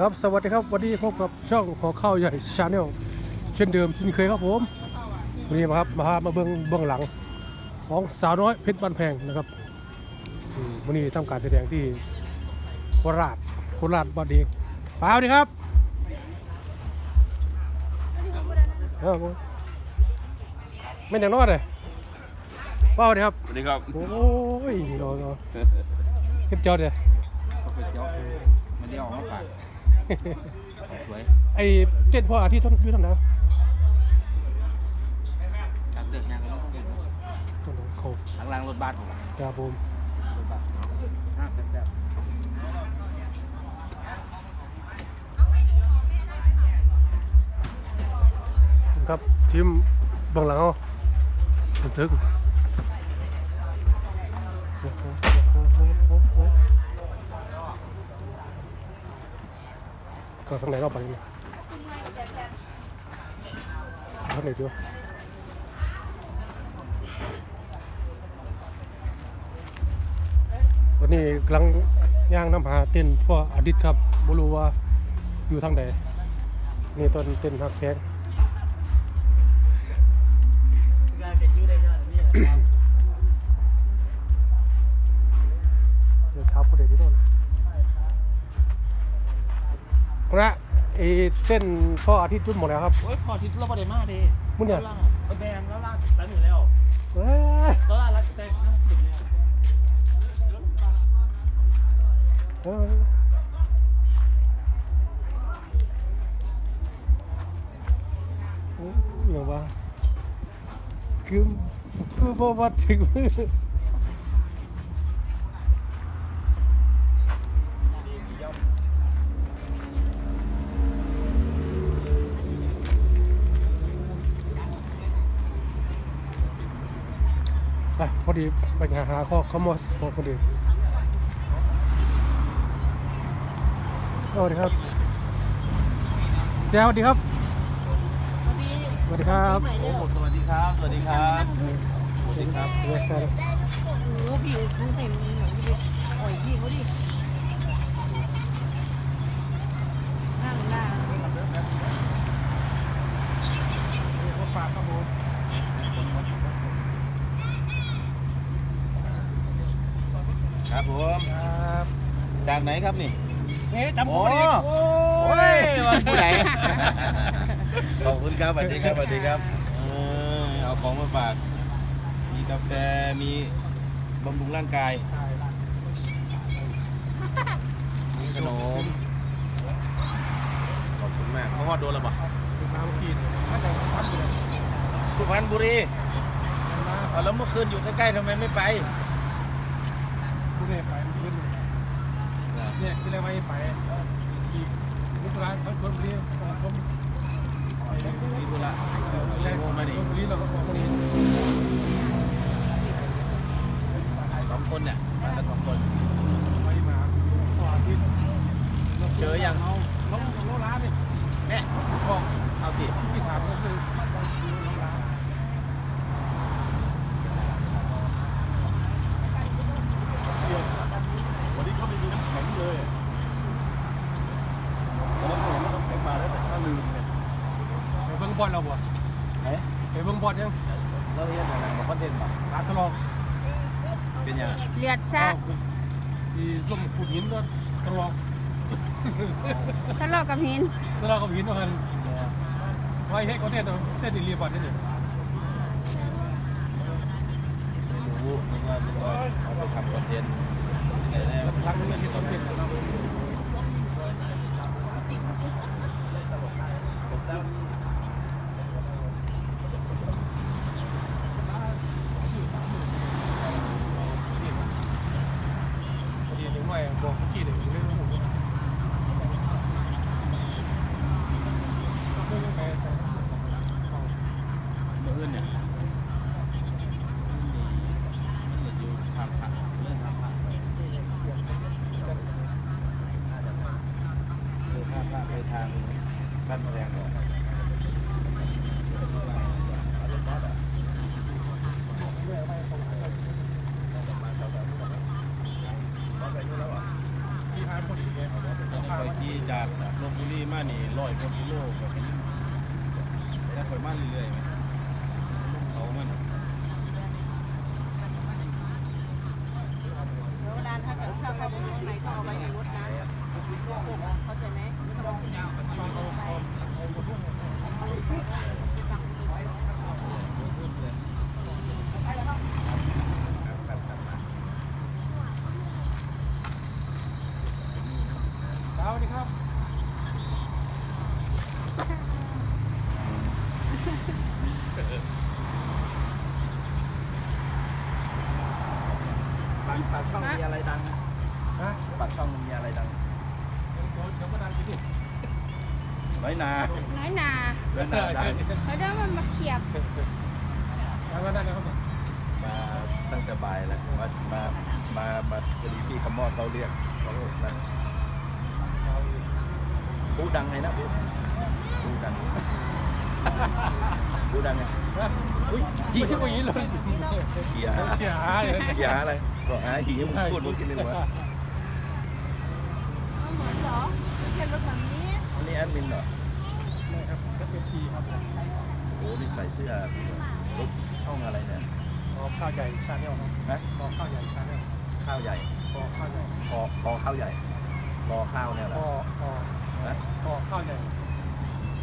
ครับสวัสดีครับวันนี้พบกับช่องขอข้าวใหญ่ชาแนลเช่นเดิมเช่นเคยครับผมวันนี้มาครับมาพามาเบื้องเบื้องหลังของสาวน้อยเพชรบ้านแพงนะครับอืมวันนี้ทำการแสดงที่โคราชโคราชบ้านเองเปล่าดีครับเออไม่อย่างน้อยเลยเปล่าดีครับสวัสดีครับโอ้ยรอรอเก็บจอดเลยเขาเป็นเจ้ามันได้ออกมาฝาก สวยไอ้เต้นพ่ออาทิตย์ท่านอยู่ทางไหนจากเดือกยางก็ต้องเดินตรงนั้นเขาหลังรางรถบัสผมครับผมรถบัสห้าแซ่บครับทีมเบื้องหลังเอาบัน ก็ข้างในก็ไปนี่ข้างในด้วยวันนี้กำลังย่างน้ำหาเต้นพ่ออดิตครับไม่รู้ว่าอยู่ทางไหนนี่ต้นเต้นหักแพงเดี๋ยวเท้าผู้ใดที่โน่ นนะไอ้เต้นพ่ออาทิตย์จุดหมดแล้วครับ โอ้ยพอทิศเราประเด็นมากดิมึงเนี่ยเอาแบงแล้วลากตั้งอยู่แล้วเอ้ยแล้วลากแล้วแต่นั่งติดเลยเอ้ยโอ้ยอย่างว่าคือคือพอมาถึงมือ อดีไปหาหาข้อขโมยของคนอื่นสวัสดีครับเจ้าสวัสดีครับ สวัสดีครับๆโอ้สวัสดีครับ สวัสดีครับสวัสดีครับสวัสดีครับโอ้พี่คุณเห็นหนังดิโอ้ยพี่เขาดินั่งหน้าฝากครับผม ครับผมครับจากไหนครับนี่เอ๊ะจำผโอ้มไม่ได้โอ้โอ้ยยวันผู้ใดขอบคุณครับสวัสดีครับสวัสดีครับเออเอาของมาฝากมีกาแฟมีบำรุงร่างกายมีขนมขอบคุณมากเขาฮอดโดนแล้วบ่น้ำกินมาจากทับเลยสุพรรณบุรีเอาแล้วเมื่อคืนอยู่ใกล้ๆทำไมไม่ไป ผู้เนี่ยไปมันขึ้นเนี่ยที่เรียกว่าไปอีกลูกร้านเขาชนบุรีเขามีธุระแรกชนบุรีเราก็บอกว่าสองคนเนี่ยมากันสองคนไมาต่ออาทิตย์เจอยังเอาล้มของโลร้านนี่แม่บอเอาสิที่ถามก็คือร้าน วันนี้เขาไม่มีน้ำแข็งเลยตอนนั้นผมน้ำแข็งมาแล้วแต่ข้าลืมเนี่ย ไป เบิ้งบอลเราบ่เอ๊ะไปเบิ้งบอลยังเราเรียนอะไรมาคอนเทนต์ป่ะอาทะลองเป็นยังเลือดซะที่ร่มขุดหินก็ทะลองทะเลาะกับหินทะลองกับหินว่ากันไว้ให้เขาเต้นเต้นดีเรียบร้อยนี่ไม่รู้นึกว่านึกว่าเขาไปทำคอนเทนต์ที่ไหนแน่หลังนี้ที่ต้องเต้นนะครับพอดีหนึ่งหน่อยบอกเมื่อกี้เดี๋ยวเรื่องผมว่าเรื่องไปแต่ เมื่อคืนเนี่ยมันอยู่ทางผ่านเรื่องทางผ่านเดินทางผ่านไปทาง บ้านแพงก่อนที่หาพอดีเลยตอนนี้คอยขี่จากลบบุรีมานี่ร้อยกว่ากิโลก็เป็นแต่ค่อยมาเรื่อยๆไหมเขามัน เดี๋ยวเวลาถ้าเกิดถ้าเขาไปข้างในต้องเอาไว้ในรถนะเข้าใจไหมไม่ต้องเอาไป สวัสดีครับ ปากปากช่องมีอะไรดัง ฮะ ปากช่องมันมีอะไรดัง เดี๋ยวเดี๋ยวมาดันไปดู น้อยนาน้อยหนาน้อยนาดังเขาเดินมันมาเขียบแล้วก็ได้นะครับมาตั้งแต่บ่ายแล้วมามามามาพอดีพี่ขมอดเขาเรียกเขานั่นพูดดังไงนะพูดพูดดังพูดดังไงอุ้ยยี่ยี่ที่กว่านี้เลยเกียร์เสียหายเลยเกียร์อะไรบอกหาหีมึงพูดมึงกินเลยวะเหมือนเหรอไม่ใช่รถแบบนี้อั นนี้แอดมินเหรอไม่ครับก็เป็นทีครับโอ้นี่ใส่เสื้อรถช่องอะไรเนี่ยขอข้าวใหญ่ชาแนลครับนะขอข้าวใหญ่ชาแนลข้าวใหญ่ขอข้าวใหญ่คอคอข้าวใหญ่คอข้าวเนี่ยเหรขออขอนะขอข้าวใหญ่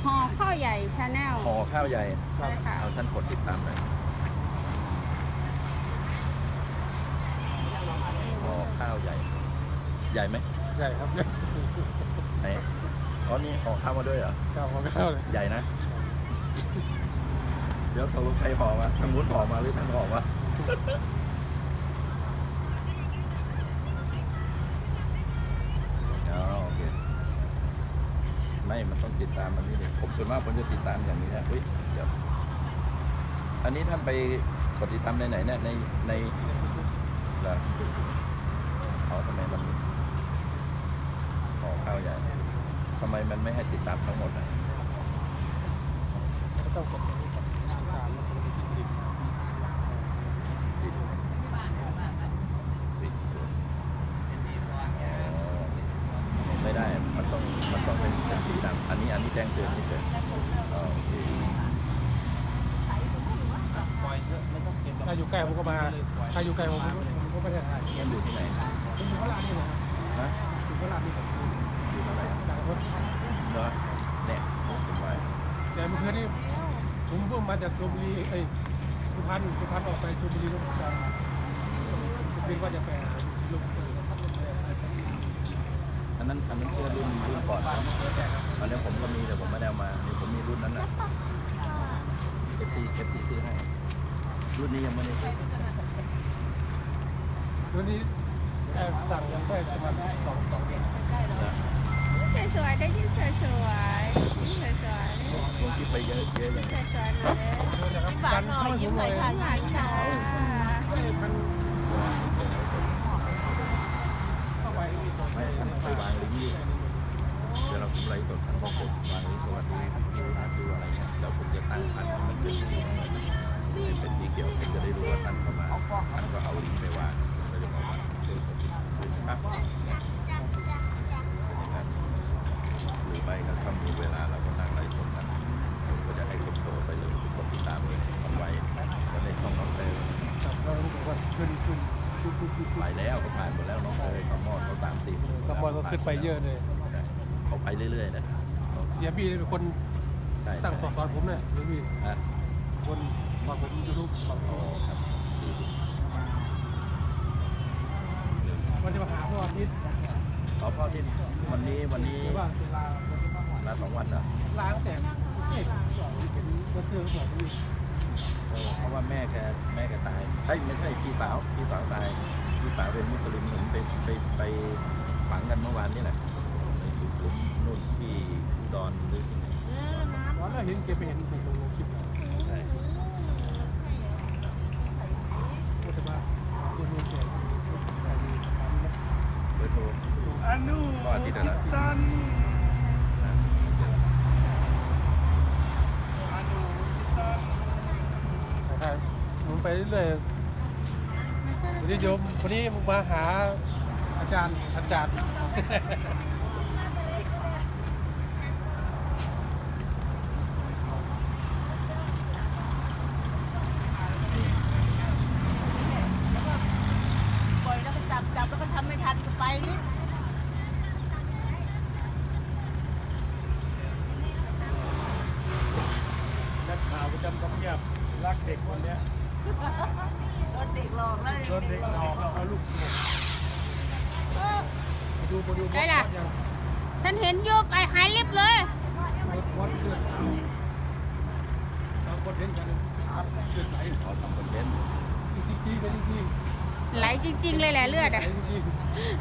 ห่อข้าวใหญ่ชาแนลคอข้าวใหญ่ ใช่ค่ะ เอาท่านกดติดตามหน่อยคอข้าวใหญ่ ใหญ่ไหมใหญ่ครับ ไหน อ๋อนี่ขอข้าวมาด้วยเหรอข้าวของข้าวเลยใหญ่นะ เดี๋ยวตกลงใครห่อมาทางนู้นห่อมาหรือทางห่อมาอ๋อโอเคไม่ มันต้องติดตามมันนี่เนี่ยผมส่วนมากผมจะติดตามอย่างนี้นะเฮ้ยเดี๋ยวอันนี้ท่านไปกดติดตามในไหนเนี่ยในในเหรอเอาทำไมมันห่อข้าวใหญ่ ทำไมมันไม่ให้ติดตามทั้งหมดอะก็ต้องกดอย่างนี้ก่อนตามแล้วผมจะติดติดปิดปิดอ๋อไม่ได้ มันต้อง มันต้องเป็นเป็นสีดำอันนี้ อันนี้แจ้งเตือนนี่เตือนอ๋อโอเคปล่อยเถอะไม่ต้องเก็บหรอกถ้าอยู่ใกล้ผมก็มา ถ้าอยู่ไกลผมก็ผมก็ไม่ได้ถ่ายงั้นอยู่ที่ไหนผมอยู่พระรามนี่นะฮะอยู่พระรามนี่ผม อยู่อะไร ดังรถ เนาะเนี่ยผมไว้แต่เมื่อคืนนี้ผมเพิ่งมาจากชลบุรีไอ้ยสุพรรณสุพรรณออกไปชลบุรีแล้วผมจะผมคิดว่าจะไปหาลูกเสืออันนั้นอันนั้นเสื้อรุ่นรุ่นก่อนนะอันนี้ผมก็มีแต่ผมไม่ได้เอามานี่ผมมีรุ่นนั้นน่ะเอฟซีเอฟซีซื้อให้รุ่นนี้ยังไม่ได้ซื้อตัวนี้แอบสั่งยังได้ประมาณสองสองเดือน นะส วยๆได้ยินสวยๆยิ้มสวยลงคลิปไปเยอะเยอะอย่างๆสวยๆหน่อยเด้อนะครับหวานหน่อยยิ้มหน่อยค่ะหวานค่ะมันเข้าไปไม่ท่านไปวางลิงก์นี่เดี๋ยวเราผมไลฟ์สดทานก็กดวางลิงก์สวัสดีดูนะดูอะไรเงี้ยแล้วผมจะตั้งพันมันเป็นสีเหลืองเป็นสีเขียวผมจะได้รู้ว่าท่านเข้ามาท่านก็เอาลิงก์ไปวางแล้วจะบอกว่าเจอคนครับ ไปเยอะเลยเขาไปเรื่อยๆนะเสียบีเป็นคนใช่ตั้งสอนสอนผมเนี่ยหรือพี่อะคนสอนผมยูทูบสอนผมวันจะมาหาพ่อนิดขอพ่อที่วันนี้วันนี้หรือว่าเวลามาสองวันเหรอล้างแต่เห็นเป็นวัเสื้อบอกพี่เออเพราะว่าแม่แกแม่แกตายเอ้ยไม่ใช่พี่สาวพี่สาวตายพี่สาวเป็นมุสลิมเห็นไปไปไป ฝังกันเมื่อวานนี่แหละในหลุมนู่นที่อุดรหรือที่ไหนตอนแรกเห็นเก็บไปเห็นถูกลงคลิปใช่ก็จะมาเรียนรู้เก่เบอร์โนอาทิตย์ละนะตันอันนะครับผมไปเรื่อยๆวันนี้โยมวันนี้มาหา อาจารย์อาจารย์ โดนเด็กหลอกแล้ว โดนเด็กหลอกเอาลูก ไปดูไปดูได้ล่ะ ฉันเห็นอยุบไอ้หายลิบเลยวัดวัดเลือดตามคนเห็นกันเลือดไหลขอทำคอนเทนต์จริงจริงจริงจริงไหลจริง ๆ เลยแหละเลือดอะจริง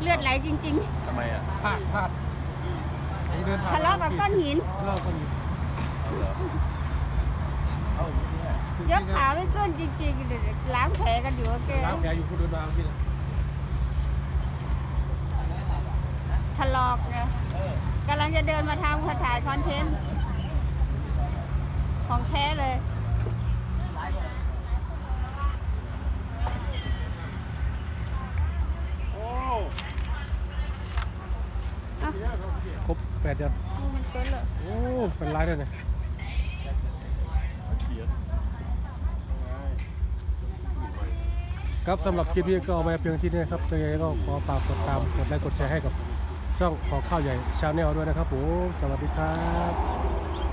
เลือดไหลจริงทำไมอะพลาดพลาดไอ้เดินๆผ่านทะเลาะกับก้อนหินทะเลาะกันอยู่เอาเหรอเอาอย่างนี้เนี่ยยกขาไม่ขึ้นจริงๆเดี๋ยวล้างแผลกันอยู่โอเค ล้างแผลอยู่คนเดินมาเมื่อกี้นะทะลอกไงกำลังจะเดินมาทำถ่ายคอนเทนต์ ของแท้เลย โอ้ครบแปดเดือนมันเกินเลยโอ้เป็นไรเลยเนี่ยเขียนครับสำหรับคลิปนี้ก็เอาไว้เพียงที่นี้นะครับยังไงก็ขอฝากกดตามกดไลค์กดแชร์ให้กับ ช่องขอข้าวใหญ่ชาแนลด้วยนะครับผมสวัสดีครับ